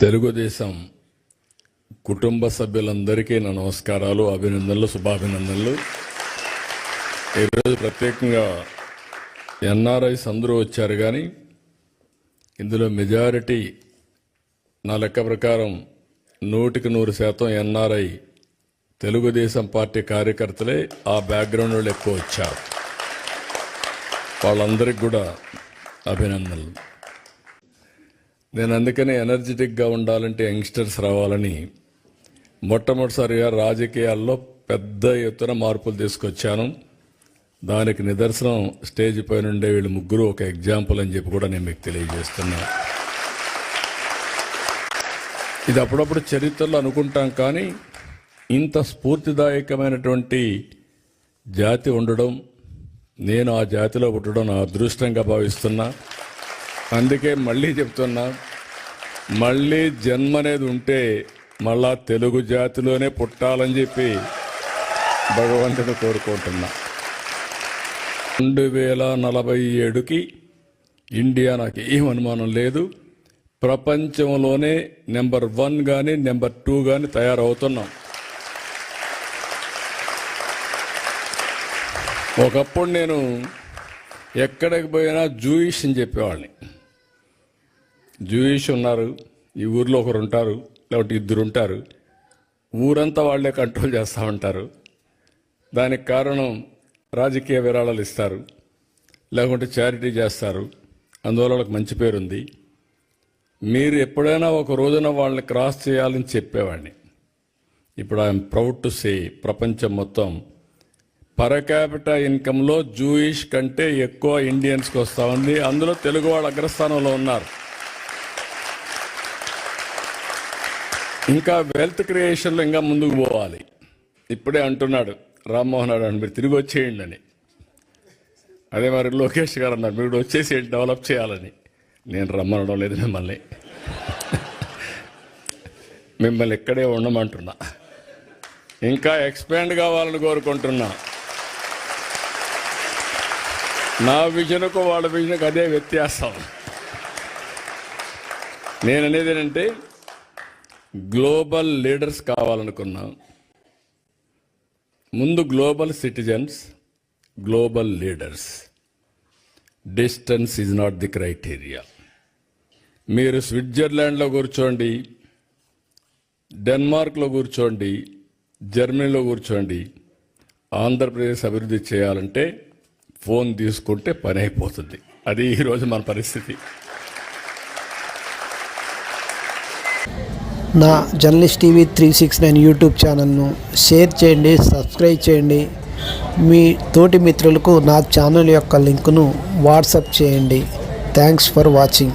తెలుగుదేశం కుటుంబ సభ్యులందరికీ నా నమస్కారాలు అభినందనలు శుభాభినందనలు. ఈరోజు ప్రత్యేకంగా ఎన్ఆర్ఐస్ అందరూ వచ్చారు కానీ ఇందులో మెజారిటీ నా లెక్క ప్రకారం నూటికి నూరు శాతం ఎన్ఆర్ఐ తెలుగుదేశం పార్టీ కార్యకర్తలే ఆ బ్యాక్గ్రౌండ్ వాళ్ళు ఎక్కువ వచ్చారు. వాళ్ళందరికీ కూడా అభినందనలు. నేను అందుకనే ఎనర్జెటిక్గా ఉండాలంటే యంగ్స్టర్స్ రావాలని మొట్టమొదటిసారిగా రాజకీయాల్లో పెద్ద ఎత్తున మార్పులు తీసుకొచ్చాను. దానికి నిదర్శనం స్టేజ్ పైన ఉండే వీళ్ళు ముగ్గురు ఒక ఎగ్జాంపుల్ అని చెప్పి కూడా నేను మీకు తెలియజేస్తున్నా. ఇది అప్పుడప్పుడు చరిత్రలో అనుకుంటాం కానీ ఇంత స్ఫూర్తిదాయకమైనటువంటి జాతి ఉండడం నేను ఆ జాతిలో పుట్టడం నా అదృష్టంగా భావిస్తున్నా. అందుకే మళ్ళీ చెప్తున్నా మళ్ళీ జన్మ అనేది ఉంటే మళ్ళా తెలుగు జాతిలోనే పుట్టాలని చెప్పి భగవంతుని కోరుకుంటున్నా. రెండు వేల నలభై ఏడుకి ఇండియా నాకు ఏం అనుమానం లేదు. ప్రపంచంలోనే నెంబర్ వన్ కానీ నెంబర్ టూ కానీ తయారవుతున్నాం. ఒకప్పుడు నేను ఎక్కడికి పోయినా జూయిష్ అని చెప్పేవాళ్ళని. జూయిష్ ఉన్నారు ఈ ఊర్లో ఒకరు ఉంటారు లేకపోతే ఇద్దరు ఉంటారు ఊరంతా వాళ్ళే కంట్రోల్ చేస్తూ ఉంటారు. దానికి కారణం రాజకీయ విరాళాలు ఇస్తారు. లేకుంటే చారిటీ చేస్తారు. అందువల్ల వాళ్ళకి మంచి పేరుంది. మీరు ఎప్పుడైనా ఒక రోజున వాళ్ళని క్రాస్ చేయాలని చెప్పేవాడిని. ఇప్పుడు ఐఎమ్ ప్రౌడ్ టు సే ప్రపంచం మొత్తం. పర్ క్యాపిటల్ ఇన్కంలో జూయిష్ కంటే ఎక్కువ ఇండియన్స్కి వస్తూ ఉంది. అందులో తెలుగు వాళ్ళు అగ్రస్థానంలో ఉన్నారు. ఇంకా వెల్త్ క్రియేషన్లో ఇంకా ముందుకు పోవాలి. ఇప్పుడే అంటున్నాడు రామ్మోహన్ రావు మీరు తిరిగి వచ్చేయండి అని. అదే మరి లోకేష్ గారు అన్నారు మీరు వచ్చేసి డెవలప్ చేయాలని. నేను రమ్మనడం లేదు మిమ్మల్ని. మిమ్మల్ని ఇక్కడే ఉండమంటున్నా. ఇంకా ఎక్స్పాండ్ కావాలని కోరుకుంటున్నా. నా విజన్కు వాళ్ళ విజన్కు అదే వ్యత్యాసం. నేను అనేది ఏంటంటే గ్లోబల్ లీడర్స్ కావాలనుకున్నాం ముందు global citizens global leaders. Distance is not the criteria. మీరు స్విట్జర్లాండ్లో కూర్చోండి డెన్మార్క్లో కూర్చోండి జర్మనీలో కూర్చోండి ఆంధ్రప్రదేశ్ అభివృద్ధి చేయాలంటే ఫోన్ తీసుకుంటే పని అయిపోతుంది. అది ఈరోజు మన పరిస్థితి. నా journalist TV three six nine YouTube ఛానల్ను షేర్ చేయండి సబ్స్క్రైబ్ చేయండి. మీ తోటి మిత్రులకు నా ఛానల్ యొక్క లింకును వాట్సప్ చేయండి. Thanks for watching.